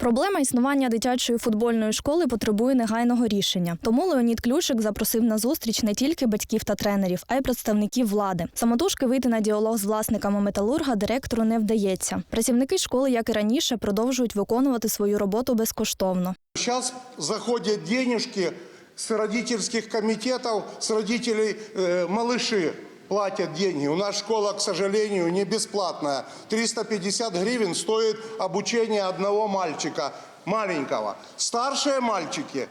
Проблема існування дитячої футбольної школи потребує негайного рішення. Тому Леонід Клюшик запросив на зустріч не тільки батьків та тренерів, а й представників влади. Самотужки вийти на діалог з власниками металурга директору не вдається. Працівники школи, як і раніше, продовжують виконувати свою роботу безкоштовно. Сейчас заходят денежки с родительских комитетов, с родителей э, малыши платят деньги. У нас школа, к сожалению, не бесплатная. 350 гривен стоит обучение одного мальчика, маленького. Старшие мальчики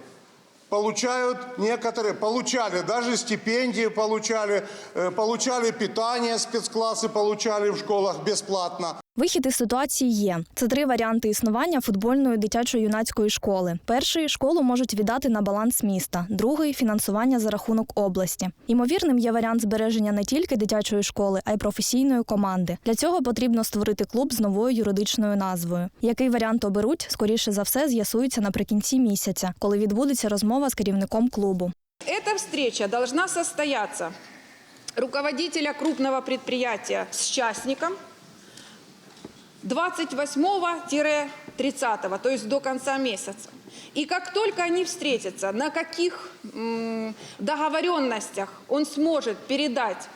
получают некоторые, получали даже стипендии, получали, э, получали питание, спецклассы получали в школах бесплатно. Вихід із ситуації є. Це три варіанти існування футбольної дитячо-юнацької школи. Перший школу можуть віддати на баланс міста, другий фінансування за рахунок області. Ймовірним є варіант збереження не тільки дитячої школи, а й професійної команди. Для цього потрібно створити клуб з новою юридичною назвою. Який варіант оберуть, скоріше за все, з'ясується наприкінці місяця, коли відбудеться розмова з керівником клубу. Эта встреча должна состояться руководителя крупного предприятия с частником 28-30, то есть до конца месяца. И как только они встретятся, на каких м, договоренностях он сможет передать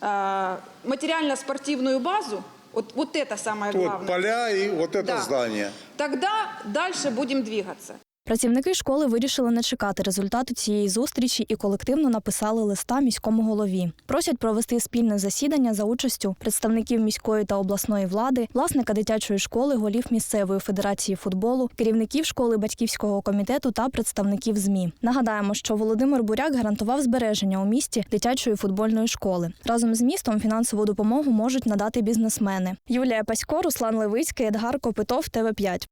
э, материально-спортивную базу, вот, вот это самое Вот главное. поля и вот это Да. здание. Тогда дальше будем двигаться. Працівники школи вирішили не чекати результату цієї зустрічі і колективно написали листа міському голові. Просять провести спільне засідання за участю представників міської та обласної влади, власника дитячої школи, голів місцевої федерації футболу, керівників школи батьківського комітету та представників ЗМІ. Нагадаємо, що Володимир Буряк гарантував збереження у місті дитячої футбольної школи. Разом з містом фінансову допомогу можуть надати бізнесмени. Юлія Пасько, Руслан Левицький, Едгар Копитов, ТВ 5